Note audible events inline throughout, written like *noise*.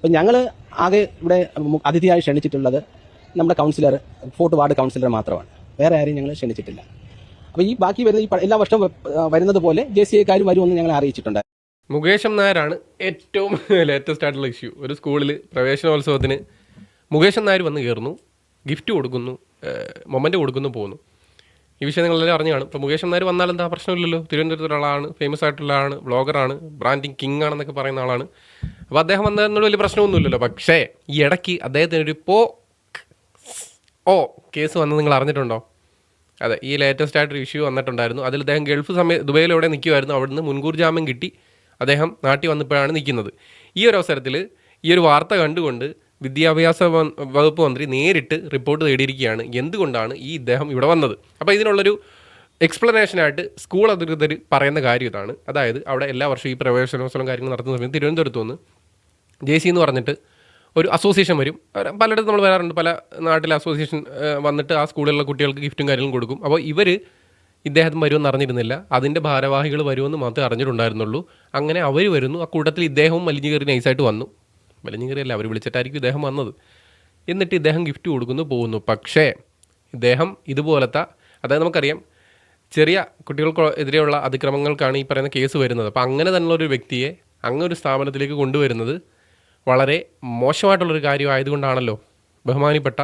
അപ്പം ഞങ്ങൾ ആകെ ഇവിടെ അതിഥിയായി ക്ഷണിച്ചിട്ടുള്ളത് നമ്മുടെ കൗൺസിലർ ഫോർട്ട് വാർഡ് കൗൺസിലർ മാത്രമാണ്. വേറെ ആരെയും ഞങ്ങൾ ക്ഷണിച്ചിട്ടില്ല. അപ്പോൾ ഈ ബാക്കി വരുന്ന ഈ എല്ലാ വർഷവും വരുന്നത് പോലെ ജെ സി ഐക്കാർ വരുമെന്ന് ഞങ്ങൾ അറിയിച്ചിട്ടുണ്ട്. മുകേഷം നായരാണ് ഏറ്റവും *laughs* ലേറ്റസ്റ്റ് ആയിട്ടുള്ള ഇഷ്യൂ ഒരു സ്കൂളിൽ പ്രവേശനോത്സവത്തിന് മുകേഷൻ നായർ വന്ന് കയറുന്നു ഗിഫ്റ്റ് കൊടുക്കുന്നു മൊമെന്റ് കൊടുക്കുന്നു പോകുന്നു ഈ വിഷയം നിങ്ങളെല്ലാം അറിഞ്ഞു കാണും. ഇപ്പോൾ മുകേഷ് എന്നാൽ വന്നാൽ എന്താ പ്രശ്നമില്ലല്ലോ? തിരുവനന്തപുരത്തുള്ള ആളാണ് ഫേമസ് ആയിട്ടുള്ള ആളാണ് ബ്ലോഗറാണ് ബ്രാൻഡിങ് കിങ് ആണെന്നൊക്കെ പറയുന്ന ആളാണ്. അപ്പോൾ അദ്ദേഹം വന്നതെന്നുള്ള വലിയ പ്രശ്നമൊന്നുമില്ലല്ലോ. പക്ഷേ ഈ ഇടയ്ക്ക് അദ്ദേഹത്തിനൊരു പോ ഓ കേസ് വന്ന് നിങ്ങൾ അറിഞ്ഞിട്ടുണ്ടോ? അതെ ഈ ലേറ്റസ്റ്റ് ആയിട്ടൊരു ഇഷ്യൂ വന്നിട്ടുണ്ടായിരുന്നു. അതിൽ അദ്ദേഹം ഗൾഫ് സമയം ദുബൈയിലൂടെ നിൽക്കുമായിരുന്നു അവിടുന്ന് മുൻകൂർ ജാമ്യം കിട്ടി. അദ്ദേഹം നാട്ടിൽ വന്നപ്പോഴാണ് നിൽക്കുന്നത്. ഈ ഒരു അവസരത്തിൽ ഈ ഒരു വാർത്ത കണ്ടുകൊണ്ട് വിദ്യാഭ്യാസ വകുപ്പ് മന്ത്രി നേരിട്ട് റിപ്പോർട്ട് തേടിയിരിക്കുകയാണ്. എന്തുകൊണ്ടാണ് ഈ ഇദ്ദേഹം ഇവിടെ വന്നത്? അപ്പോൾ ഇതിനുള്ളൊരു എക്സ്പ്ലനേഷനായിട്ട് സ്കൂൾ അധികൃതർ പറയുന്ന കാര്യം ഇതാണ്. അതായത് അവിടെ എല്ലാ വർഷവും ഈ പ്രവേശനോത്സവം കാര്യങ്ങൾ നടത്തുന്ന സമയത്ത് തിരുവനന്തപുരത്ത് നിന്ന് ജെ സി എന്ന് പറഞ്ഞിട്ട് ഒരു അസോസിയേഷൻ വരും. പലയിടത്തും നമ്മൾ വരാറുണ്ട്. പല നാട്ടിലെ അസോസിയേഷൻ വന്നിട്ട് ആ സ്കൂളിലുള്ള കുട്ടികൾക്ക് ഗിഫ്റ്റും കാര്യങ്ങളും കൊടുക്കും. അപ്പോൾ ഇവർ ഇദ്ദേഹം വരുമെന്ന് അറിഞ്ഞിരുന്നില്ല. അതിന്റെ ഭാരവാഹികൾ വരുമെന്ന് മാത്രമേ അറിഞ്ഞിട്ടുണ്ടായിരുന്നുള്ളൂ. അങ്ങനെ അവർ വരുന്നു. ആ കൂട്ടത്തിൽ ഇദ്ദേഹവും മലിഞ്ഞു കയറി നൈസായിട്ട് വന്നു. വലിഞ്ഞു കയറിയല്ല അവർ വിളിച്ചിട്ടായിരിക്കും ഇദ്ദേഹം വന്നത്. എന്നിട്ട് ഇദ്ദേഹം ഗിഫ്റ്റ് കൊടുക്കുന്നു പോകുന്നു. പക്ഷേ ഇദ്ദേഹം ഇതുപോലത്തെ അതായത് നമുക്കറിയാം ചെറിയ കുട്ടികൾക്ക് എതിരെയുള്ള അതിക്രമങ്ങൾക്കാണ് ഈ പറയുന്ന കേസ് വരുന്നത്. അപ്പോൾ അങ്ങനെ തന്നെയുള്ള ഒരു വ്യക്തിയെ അങ്ങനെ ഒരു സ്ഥാപനത്തിലേക്ക് കൊണ്ടുവരുന്നത് വളരെ മോശമായിട്ടുള്ളൊരു കാര്യമായതുകൊണ്ടാണല്ലോ ബഹുമാനിപ്പെട്ട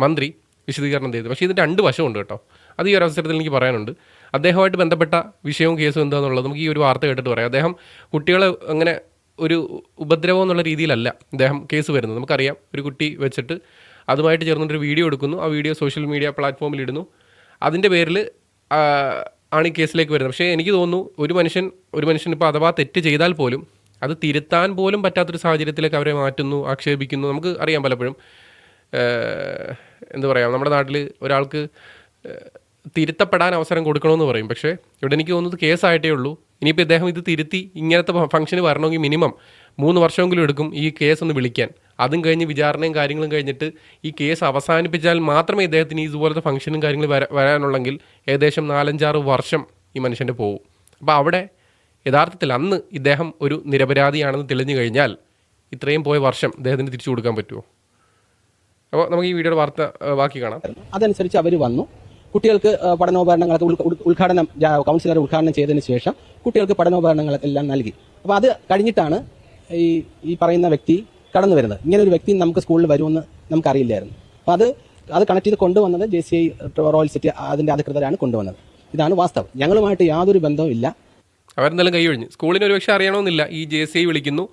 മന്ത്രി വിശദീകരണം ചെയ്തത് പക്ഷേ ഇതിന്റെ രണ്ട് വശമുണ്ട് കേട്ടോ. അത് ഈ ഒരു അവസരത്തിൽ എനിക്ക് പറയാനുണ്ട്. അദ്ദേഹമായിട്ട് ബന്ധപ്പെട്ട വിഷയവും കേസും എന്താണെന്നുള്ളത് നമുക്ക് ഈ ഒരു വാർത്ത കേട്ടിട്ട് പറയാം. അദ്ദേഹം കുട്ടികളെ അങ്ങനെ ഒരു ഉപദ്രവം എന്നുള്ള രീതിയിലല്ല അദ്ദേഹം കേസ് വരുന്നത്. നമുക്കറിയാം ഒരു കുട്ടി വെച്ചിട്ട് അതുമായിട്ട് ചേർന്നിട്ടൊരു വീഡിയോ എടുക്കുന്നു. ആ വീഡിയോ സോഷ്യൽ മീഡിയ പ്ലാറ്റ്ഫോമിൽ ഇടുന്നു. അതിന്റെ പേരിൽ ആണ് ഈ കേസിലേക്ക് വരുന്നത്. പക്ഷേ എനിക്ക് തോന്നുന്നു ഒരു മനുഷ്യൻ ഒരു മനുഷ്യൻ ഇപ്പോൾ അഥവാ തെറ്റ് ചെയ്താൽ പോലും അത് തിരുത്താൻ പോലും പറ്റാത്തൊരു സാഹചര്യത്തിലേക്ക് അവരെ മാറ്റുന്നു ആക്ഷേപിക്കുന്നു. നമുക്ക് അറിയാം പലപ്പോഴും എന്താ പറയുക നമ്മുടെ നാട്ടിൽ ഒരാൾക്ക് തിരുത്തപ്പെടാൻ അവസരം കൊടുക്കണമെന്ന് പറയും. പക്ഷേ ഇവിടെ എനിക്ക് തോന്നുന്നത് കേസായിട്ടേ ഉള്ളൂ. ഇനിയിപ്പോൾ ഇദ്ദേഹം ഇത് തിരുത്തി ഇങ്ങനത്തെ ഫംഗ്ഷന് വരണമെങ്കിൽ മിനിമം മൂന്ന് വർഷമെങ്കിലും എടുക്കും ഈ കേസ് ഒന്ന് വിളിക്കാൻ. അതും കഴിഞ്ഞ് വിചാരണയും കാര്യങ്ങളും കഴിഞ്ഞിട്ട് ഈ കേസ് അവസാനിപ്പിച്ചാൽ മാത്രമേ ഇദ്ദേഹത്തിന് ഇതുപോലത്തെ ഫംഗ്ഷനും കാര്യങ്ങളും വര വരാനുള്ളെങ്കിൽ ഏകദേശം നാലഞ്ചാറ് വർഷം ഈ മനുഷ്യന്റെ പോകും അപ്പോൾ അവിടെ യഥാർത്ഥത്തിൽ അന്ന് ഇദ്ദേഹം ഒരു നിരപരാധിയാണെന്ന് തെളിഞ്ഞു കഴിഞ്ഞാൽ ഇത്രയും പോയ വർഷം ഇദ്ദേഹത്തിന് തിരിച്ചു കൊടുക്കാൻ പറ്റുമോ? അപ്പോൾ നമുക്ക് ഈ വീഡിയോയുടെ വാർത്ത ബാക്കി കാണാം. അതനുസരിച്ച് അവർ വന്നു. കുട്ടികൾക്ക് പഠനോപകരണങ്ങളൊക്കെ ഉദ്ഘാടനം കൗൺസിലർ ഉദ്ഘാടനം ചെയ്തതിന് ശേഷം കുട്ടികൾക്ക് പഠനോപകരണങ്ങളൊക്കെ എല്ലാം നൽകി. അപ്പോൾ അത് കഴിഞ്ഞിട്ടാണ് ഈ ഈ പറയുന്ന വ്യക്തി കടന്നു വരുന്നത്. ഇങ്ങനെ ഒരു വ്യക്തി നമുക്ക് സ്കൂളിൽ വരുമെന്ന് നമുക്കറിയില്ലായിരുന്നു. അപ്പോൾ അത് അത് കണക്ട് ചെയ്ത് കൊണ്ടുവന്നത് J C I royal city അതിന്റെ അധികൃതരാണ് കൊണ്ടുവന്നത്. ഇതാണ് വാസ്തവം. ഞങ്ങളുമായിട്ട് യാതൊരു ബന്ധവും ഇല്ല. അവരെന്തായാലും കൈ ഒഴിഞ്ഞു. സ്കൂളിന് ഒരുപക്ഷെ അറിയണമെന്നില്ല. ഈ ജെ സി ഐ വിളിക്കുന്നു.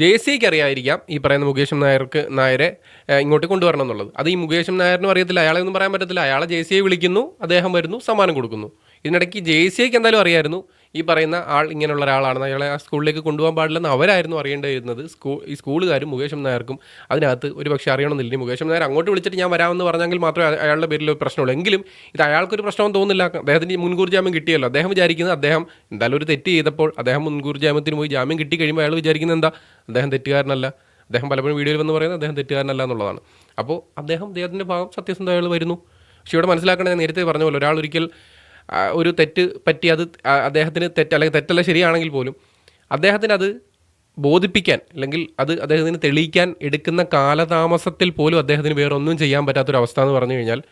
ജെ സി ഐക്ക് അറിയായിരിക്കാം ഈ പറയുന്ന മുകേഷം നായർക്ക് നായരെ ഇങ്ങോട്ട് കൊണ്ടുവരണം എന്നുള്ളത്. അത് ഈ മുകേഷം നായറിനും അറിയത്തില്ല അയാളെ ഒന്നും പറയാൻ പറ്റത്തില്ല. അയാളെ ജെ സി ഐ വിളിക്കുന്നു അദ്ദേഹം വരുന്നു സമ്മാനം കൊടുക്കുന്നു. ഇതിനിടയ്ക്ക് ജെ സി ഐക്ക് എന്തായാലും അറിയായിരുന്നു ഈ പറയുന്ന ആൾ ഇങ്ങനെയുള്ള ഒരാളാണെന്ന് അയാളെ ആ സ്കൂളിലേക്ക് കൊണ്ടുപോകാൻ പാടില്ലെന്ന് അവരായിരുന്നു അറിയേണ്ടിയിരുന്നത്. സ്കൂൾ ഈ സ്കൂളുകാരും മുകേഷം നായർക്കും അതിനകത്ത് ഒരു പക്ഷേ അറിയണമെന്നില്ല മുകേഷം നായർ അങ്ങോട്ട് വിളിച്ചിട്ട് ഞാൻ വരാമെന്ന് പറഞ്ഞെങ്കിൽ മാത്രമേ അയാളുടെ പേരിൽ ഒരു പ്രശ്നമുള്ളൂ. എങ്കിലും ഇത് അയാൾക്കൊരു പ്രശ്നമെന്ന് തോന്നുന്നില്ല. അദ്ദേഹത്തിന് മുൻകൂർ ജാമ്യം കിട്ടിയല്ലോ. അദ്ദേഹം വിചാരിക്കുന്നത് അദ്ദേഹം എന്തായാലും ഒരു തെറ്റ് ചെയ്തപ്പോൾ അദ്ദേഹം മുൻകൂർ ജാമ്യത്തിന് പോയി ജാമ്യം കിട്ടി കഴിയുമ്പോൾ അയാൾ വിചാരിക്കുന്നത് എന്താ? അദ്ദേഹം തെറ്റുകാരനല്ല. അദ്ദേഹം പലപ്പോഴും വീഡിയോയിൽ വന്ന് പറയുന്നത് അദ്ദേഹം തെറ്റുകാരനല്ല എന്നുള്ളതാണ്. അപ്പോൾ അദ്ദേഹം അദ്ദേഹത്തിന്റെ ഭാഗം സത്യസന്ധ അയാൾ വരുന്നു. പക്ഷേ ഇവിടെ മനസ്സിലാക്കേണ്ടത് ഞാൻ നേരത്തെ പറഞ്ഞ പോലെ ഒരാൾ ഒരിക്കൽ ഒരു തെറ്റ് പറ്റി അത് അദ്ദേഹത്തിന് തെറ്റ് അല്ലെങ്കിൽ തെറ്റല്ല ശരിയാണെങ്കിൽ പോലും അദ്ദേഹത്തിന് അത് ബോധിപ്പിക്കാൻ അല്ലെങ്കിൽ അത് അദ്ദേഹത്തിന് തെളിയിക്കാൻ എടുക്കുന്ന കാലതാമസത്തിൽ പോലും അദ്ദേഹത്തിന് വേറൊന്നും ചെയ്യാൻ പറ്റാത്തൊരവസ്ഥ എന്ന് പറഞ്ഞു കഴിഞ്ഞാൽ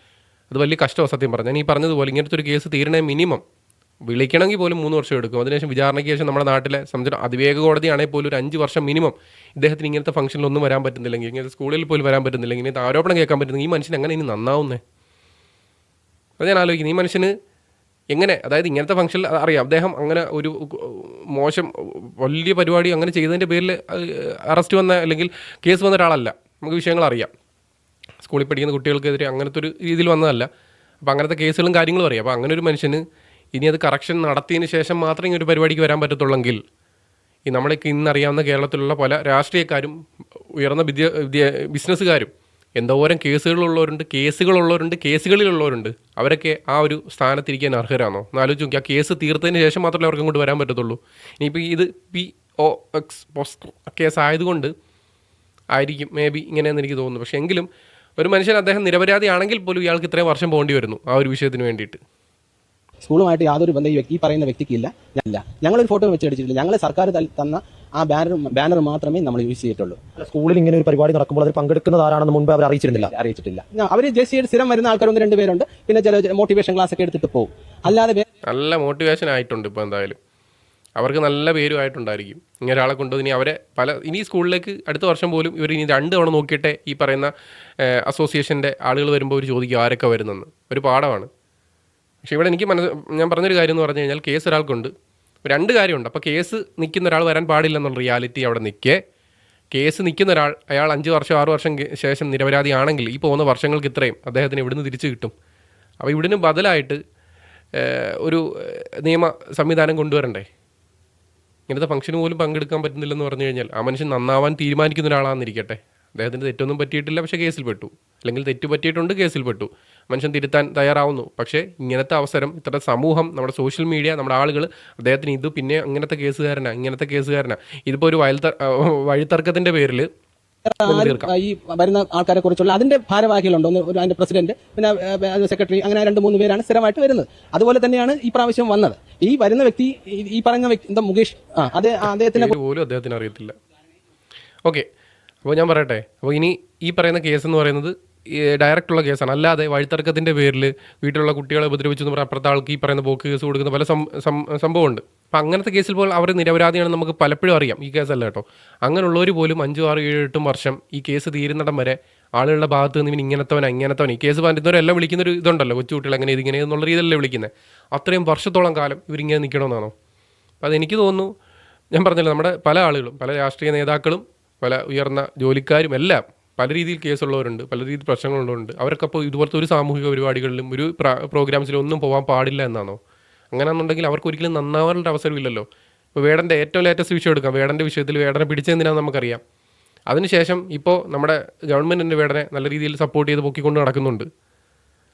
അത് വലിയ കഷ്ടമാണ് സത്യം പറഞ്ഞു ഞാൻ ഈ പറഞ്ഞതുപോലെ ഇങ്ങനത്തെ ഒരു കേസ് തീരണേ മിനിമം. വിളിക്കണമെങ്കിൽ പോലും മൂന്ന് വർഷം എടുക്കും. അതിനുശേഷം വിചാരണയ്ക്ക് ശേഷം നമ്മുടെ നാട്ടിലെ സംബന്ധിച്ച അതിവേഗ കോടതിയാണെങ്കിൽ പോലും ഒരു അഞ്ച് വർഷം മിനിമം ഇദ്ദേഹത്തിന് ഇങ്ങനത്തെ ഫംഗ്ഷനിലൊന്നും വരാൻ പറ്റുന്നില്ലെങ്കിൽ ഇങ്ങനത്തെ സ്കൂളിൽ പോലും വരാൻ പറ്റുന്നില്ലെങ്കിൽ ഇങ്ങനത്തെ ആരോപണം കേൾക്കാൻ പറ്റുന്നില്ല ഈ മനുഷ്യൻ എങ്ങനെ ഇനി നന്നാവുന്നേ? അത് ഞാൻ ആലോചിക്കുന്നു. ഈ മനുഷ്യന് എങ്ങനെ? അതായത് ഇങ്ങനത്തെ ഫംഗ്ഷനിൽ അറിയാം. അദ്ദേഹം അങ്ങനെ ഒരു മോശം വലിയ പരിപാടി അങ്ങനെ ചെയ്തതിന്റെ പേരിൽ അറസ്റ്റ് വന്ന അല്ലെങ്കിൽ കേസ് വന്ന ഒരാളല്ല. നമുക്ക് വിഷയങ്ങൾ അറിയാം. സ്കൂളിൽ പഠിക്കുന്ന കുട്ടികൾക്കെതിരെ അങ്ങനത്തെ ഒരു രീതിയിൽ വന്നതല്ല. അപ്പോൾ അങ്ങനത്തെ കേസുകളും കാര്യങ്ങളും അറിയാം. അപ്പോൾ അങ്ങനെ ഒരു മനുഷ്യന് ഇനി അത് കറക്ഷൻ നടത്തിയതിന് ശേഷം മാത്രമേ ഈ ഒരു പരിപാടിക്ക് വരാൻ പറ്റത്തുള്ളെങ്കിൽ ഈ നമ്മളൊക്കെ ഇന്നറിയാവുന്ന കേരളത്തിലുള്ള പല രാഷ്ട്രീയക്കാരും ഉയർന്ന വിദ്യ ബിസിനസ്സുകാരും എന്തോരം കേസുകളുള്ളവരുണ്ട് കേസുകളുള്ളവരുണ്ട് കേസുകളിലുള്ളവരുണ്ട്. അവരൊക്കെ ആ ഒരു സ്ഥാനത്തിരിക്കാൻ അർഹരാണോ? എന്നാലോചിച്ച് നോക്കി ആ കേസ് തീർത്തതിന് ശേഷം മാത്രമേ അവർക്ക് ഇങ്ങോട്ട് വരാൻ പറ്റത്തുള്ളൂ. ഇനിയിപ്പോൾ ഇത് P O X post case ആയതുകൊണ്ട് ആയിരിക്കും മേ ബി ഇങ്ങനെയെന്ന് എനിക്ക് തോന്നുന്നു. പക്ഷേ എങ്കിലും ഒരു മനുഷ്യൻ അദ്ദേഹം നിരപരാധിയാണെങ്കിൽ പോലും ഇയാൾക്ക് ഇത്രയും വർഷം പോകേണ്ടി വരുന്നു ആ ഒരു വിഷയത്തിന് വേണ്ടിയിട്ട്. സ്കൂളുമായിട്ട് യാതൊരു ബന്ധം ഈ വ്യക്തി പറയുന്ന വ്യക്തിക്ക് ഇല്ല. ഞങ്ങളൊരു ഫോട്ടോ വെച്ച് അടിച്ചിട്ടില്ല ഞങ്ങൾ സർക്കാർ തന്ന ആ ബാനർ ബാനർ മാത്രമേ നമ്മൾ യൂസ് ചെയ്തിട്ടുള്ളൂ. സ്കൂളിൽ ഇങ്ങനെ ഒരു പരിപാടി നടക്കുമ്പോൾ അതിൽ പങ്കെടുക്കുന്നത് ആരാണെന്ന് മുൻപ് അവർ അറിയിച്ചിരുന്നില്ല അറിയിച്ചിട്ടില്ല. അവർ ജെസ്സിയുടെ സ്ഥിരം വരുന്ന ആൾക്കാർ ഒന്ന് രണ്ട് പേരുണ്ട്. പിന്നെ ചില മോട്ടിവേഷൻ ക്ലാസ് ഒക്കെ എടുത്തിട്ട് പോകും അല്ലാതെ നല്ല മോട്ടിവേഷൻ ആയിട്ടുണ്ട് ഇപ്പോൾ എന്തായാലും. അവർക്ക് നല്ല പേരും ആയിട്ടുണ്ടായിരിക്കും. ഇങ്ങനെ ഒരാളെ കൊണ്ട് ഇനി അവരെ പല ഇനി സ്കൂളിലേക്ക് അടുത്ത വർഷം പോലും ഇവർ ഇനി രണ്ട് തവണ നോക്കിയിട്ട് ഈ പറയുന്ന അസോസിയേഷന്റെ ആളുകൾ വരുമ്പോൾ അവർ ചോദിക്കും ആരൊക്കെ വരുന്നെന്ന്. ഒരു പാഠമാണ്. പക്ഷേ ഇവിടെ എനിക്ക് മനസ്സ് ഞാൻ പറഞ്ഞൊരു കാര്യം എന്ന് പറഞ്ഞു കഴിഞ്ഞാൽ കേസ് ഒരാൾക്കുണ്ട്. രണ്ട് കാര്യമുണ്ട്. അപ്പോൾ കേസ് നിൽക്കുന്ന ഒരാൾ വരാൻ പാടില്ലെന്നുള്ള റിയാലിറ്റി അവിടെ നിൽക്കേ. കേസ് നിൽക്കുന്ന ഒരാൾ അയാൾ അഞ്ച് വർഷം ആറ് വർഷം ശേഷം നിരപരാധി ആണെങ്കിൽ ഈ പോകുന്ന വർഷങ്ങൾക്ക് ഇത്രയും അദ്ദേഹത്തിന് ഇവിടുന്ന് തിരിച്ചു കിട്ടും. അപ്പോൾ ഇവിടുന്ന് ബദലായിട്ട് ഒരു നിയമ സംവിധാനം കൊണ്ടുവരണ്ടേ? ഇങ്ങനത്തെ ഫംഗ്ഷന് പോലും പങ്കെടുക്കാൻ പറ്റുന്നില്ലെന്ന് പറഞ്ഞു കഴിഞ്ഞാൽ ആ മനുഷ്യൻ നന്നാവാൻ തീരുമാനിക്കുന്ന ഒരാളാണെന്നിരിക്കട്ടെ അദ്ദേഹത്തിന് തെറ്റൊന്നും പറ്റിയിട്ടില്ല പക്ഷേ കേസിൽ പെട്ടു. അല്ലെങ്കിൽ തെറ്റുപറ്റിയിട്ടുണ്ട് കേസിൽ പെട്ടു മനുഷ്യൻ തിരുത്താൻ തയ്യാറാവുന്നു. പക്ഷേ ഇങ്ങനത്തെ അവസരം ഇത്ര സമൂഹം നമ്മുടെ സോഷ്യൽ മീഡിയ നമ്മുടെ ആളുകൾ അദ്ദേഹത്തിന് ഇത് പിന്നെ അങ്ങനത്തെ കേസുകാരനാ ഇങ്ങനത്തെ കേസുകാരനാ. ഇതിപ്പോൾ ഒരു വയൽത്ത വഴിത്തർക്കത്തിന്റെ പേരിൽ ഈ വരുന്ന ആൾക്കാരെ കുറിച്ചുള്ള അതിന്റെ ഭാരവാഹികളുണ്ട്. ഒന്ന് ഒരു അതിന്റെ പ്രസിഡന്റ് പിന്നെ സെക്രട്ടറി അങ്ങനെ രണ്ട് മൂന്ന് പേരാണ് സ്ഥിരമായിട്ട് വരുന്നത്. അതുപോലെ തന്നെയാണ് ഈ പ്രാവശ്യം വന്നത്. ഈ വരുന്ന വ്യക്തി ഈ- പറഞ്ഞ പറയുന്ന വ്യക്തി എന്താ മുകേഷ്? ആ അതെ അദ്ദേഹത്തിന്റെ പോലും അദ്ദേഹത്തിന് അറിയത്തില്ല. ഓക്കെ. അപ്പോൾ ഞാൻ പറയട്ടെ. അപ്പോൾ ഇനി ഈ പറയുന്ന കേസ് എന്ന് പറയുന്നത് ഡയറക്റ്റ് ഉള്ള കേസാണ്. അല്ലാതെ വഴിത്തർക്കത്തിന്റെ പേരിൽ വീട്ടിലുള്ള കുട്ടികളെ ഉപദ്രവിച്ചു എന്ന് പറഞ്ഞാൽ അപ്പുറത്തെ ആൾക്ക് ഈ പറയുന്ന പോക്ക് കേസ് കൊടുക്കുന്ന പല സംഭവമുണ്ട്. അപ്പം അങ്ങനത്തെ കേസിൽ പോലും അവർ നിരപരാധിയാണെന്ന് നമുക്ക് പലപ്പോഴും അറിയാം. ഈ കേസല്ല കേട്ടോ. അങ്ങനെയുള്ളവർ പോലും അഞ്ചും ആറ് ഏഴ് എട്ടും വർഷം ഈ കേസ് തീരുന്നിടം വരെ ആളുകളുടെ ഭാഗത്ത് നിന്ന് ഇവൻ ഇങ്ങനത്തവൻ അങ്ങനത്തവൻ ഈ കേസ് പറഞ്ഞവരെല്ലാം വിളിക്കുന്നൊരു ഇതുണ്ടല്ലോ. കൊച്ചുകുട്ടികൾ എങ്ങനെ ഇതിങ്ങനെ എന്നുള്ള രീതിയിലല്ലേ വിളിക്കുന്നത് അത്രയും വർഷത്തോളം കാലം ഇവരിങ്ങനെ നിൽക്കണമെന്നാണോ അപ്പോൾ അതെനിക്ക് തോന്നുന്നു ഞാൻ പറഞ്ഞല്ലോ നമ്മുടെ പല ആളുകളും പല രാഷ്ട്രീയ നേതാക്കളും പല ഉയർന്ന ജോലിക്കാരും എല്ലാം പല രീതിയിൽ കേസുള്ളവരുണ്ട് പല രീതിയിൽ പ്രശ്നങ്ങളുള്ളവരുണ്ട്. അവരൊക്കെ അപ്പോൾ ഇതുപോലത്തെ ഒരു സാമൂഹിക പരിപാടികളിലും ഒരു പ്ര- പ്രോഗ്രാംസിലും ഒന്നും പോകാൻ പാടില്ല എന്നാണോ? അങ്ങനെയാണെന്നുണ്ടെങ്കിൽ അവർക്ക് ഒരിക്കലും നന്നാവാനുള്ള അവസരമില്ലല്ലോ. ഇപ്പോൾ വേടന്റെ ഏറ്റവും ലേറ്റസ്റ്റ് വിഷയം എടുക്കാം. വേടന്റെ വിഷയത്തിൽ വേടനെ പിടിച്ചെന്തിനാണെന്ന് നമുക്കറിയാം. അതിനുശേഷം ഇപ്പോൾ നമ്മുടെ ഗവൺമെന്റിന്റെ വേടനെ നല്ല രീതിയിൽ സപ്പോർട്ട് ചെയ്ത് പൊക്കിക്കൊണ്ട് നടക്കുന്നുണ്ട്.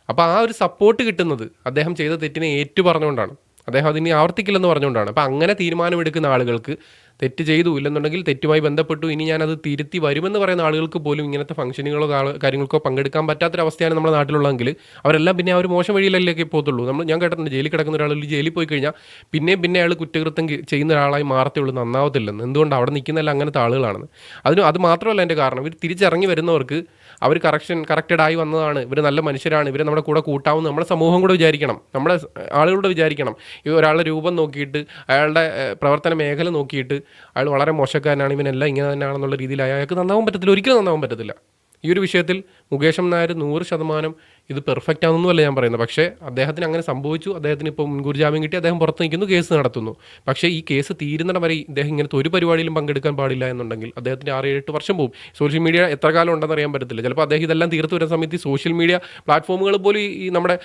അപ്പോൾ ആ ഒരു സപ്പോർട്ട് കിട്ടുന്നത് അദ്ദേഹം ചെയ്ത തെറ്റിനെ ഏറ്റു പറഞ്ഞുകൊണ്ടാണ് അദ്ദേഹം അതിനി ആവർത്തിക്കില്ലെന്ന് പറഞ്ഞുകൊണ്ടാണ്. അപ്പോൾ അങ്ങനെ തീരുമാനമെടുക്കുന്ന ആളുകൾക്ക് തെറ്റ് ചെയ്തു ഇല്ലെന്നുണ്ടെങ്കിൽ തെറ്റുമായി ബന്ധപ്പെട്ടു. ഇനി ഞാനത് തിരുത്തി വരുമെന്ന് പറയുന്ന ആളുകൾക്ക് പോലും ഇങ്ങനത്തെ ഫംഗ്ഷനുകളോ കാള- കാര്യങ്ങൾക്കോ പങ്കെടുക്കാൻ പറ്റാത്തൊരവസ്ഥയാണ് നമ്മുടെ നാട്ടിലുള്ളതെങ്കിൽ അവരെല്ലാം പിന്നെ ആ ഒരു മോശം വഴിയിലല്ലേ പോകത്തുള്ളൂ. നമ്മൾ ഞാൻ കേട്ടിട്ടുണ്ട് ജയിലിൽ കിടക്കുന്ന ഒരാൾ ജയിലിൽ പോയി കഴിഞ്ഞാൽ പിന്നെയും പിന്നെ അയാൾ കുറ്റകൃത്യം ചെയ്യുന്ന ഒരാളായി മാറത്തുള്ളൂ നന്നാവത്തില്ലെന്ന്. എന്തുകൊണ്ട് അവിടെ നിൽക്കുന്നതല്ല അങ്ങനത്തെ ആളുകളാണെന്ന്. അതിന് അത് മാത്രമല്ല എന്റെ കാരണം. ഇവർ തിരിച്ചിറങ്ങി വരുന്നവർക്ക് അവർ കറക്ഷൻ കറക്റ്റഡ് ആയി വന്നതാണ്. ഇവർ നല്ല മനുഷ്യരാണ്. ഇവർ നമ്മുടെ കൂടെ കൂട്ടാവുന്ന നമ്മുടെ സമൂഹം കൂടെ വിചാരിക്കണം. നമ്മുടെ ആളുകളോട് വിചാരിക്കണം. ഈ ഒരാളുടെ രൂപം നോക്കിയിട്ട് അയാളുടെ പ്രവർത്തന മേഖല നോക്കിയിട്ട് അയാൾ വളരെ മോശക്കാരനാണ്. ഇവനെല്ലാം ഇങ്ങനെ തന്നെയാണെന്നുള്ള രീതിയിൽ അയാൾക്ക് നന്നാവാൻ പറ്റത്തില്ല. ഒരിക്കലും നന്നാവാൻ പറ്റത്തില്ല. ഈ ഒരു വിഷയത്തിൽ മുകേഷം നായർ നൂറ് ശതമാനം ഇത് പെർഫെക്റ്റ് ആണെന്നല്ല ഞാൻ പറയുന്നത്. പക്ഷേ അദ്ദേഹത്തിന് അങ്ങനെ സംഭവിച്ചു. അദ്ദേഹത്തിന് ഇപ്പോൾ മുൻകൂർ ജാമ്യം കിട്ടി. അദ്ദേഹം പുറത്ത് നിൽക്കുന്നു കേസ് നടത്തുന്നു. പക്ഷേ ഈ കേസ് തീരുന്നിടം വരെ ഇദ്ദേഹം ഇങ്ങനത്തെ ഒരു പരിപാടിയിലും പങ്കെടുക്കാൻ പാടില്ല എന്നുണ്ടെങ്കിൽ അദ്ദേഹത്തിന് ആറ് എട്ട് വർഷം പോകും. സോഷ്യൽ മീഡിയ എത്ര കാലം ഉണ്ടെന്ന് അറിയാൻ പറ്റത്തില്ല. ചിലപ്പോൾ അദ്ദേഹം ഇതെല്ലാം തീർത്തു വരുന്ന സമയത്ത് സോഷ്യൽ മീഡിയ പ്ലാറ്റ്ഫോമുകൾ പോലും ഈ നമ്മുടെ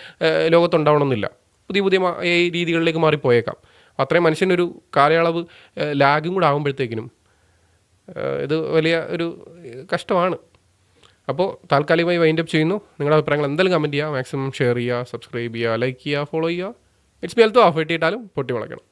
ലോകത്തുണ്ടാവണമെന്നില്ല. പുതിയ പുതിയ രീതികളിലേക്ക് മാറിപ്പോയേക്കാം. അത്രയും മനുഷ്യനൊരു കാലയളവ് ലാഗും കൂടെ ആകുമ്പോഴത്തേക്കിനും ഇത് വലിയ ഒരു കഷ്ടമാണ്. അപ്പോൾ താൽക്കാലികമായി വൈൻഡ് അപ്പ് ചെയ്യുന്നു. നിങ്ങളുടെ അഭിപ്രായങ്ങൾ എന്തായാലും കമന്റ് ചെയ്യുക. മാക്സിമം ഷെയർ ചെയ്യുക സബ്സ്ക്രൈബ് ചെയ്യുക ലൈക്ക് ചെയ്യുക ഫോളോ ചെയ്യുക. ഇറ്റ്സ് ബി ഹെൽത്ത് ഓഫ് ഇട്ടിട്ടാലും പൊട്ടി മുളയ്ക്കണം.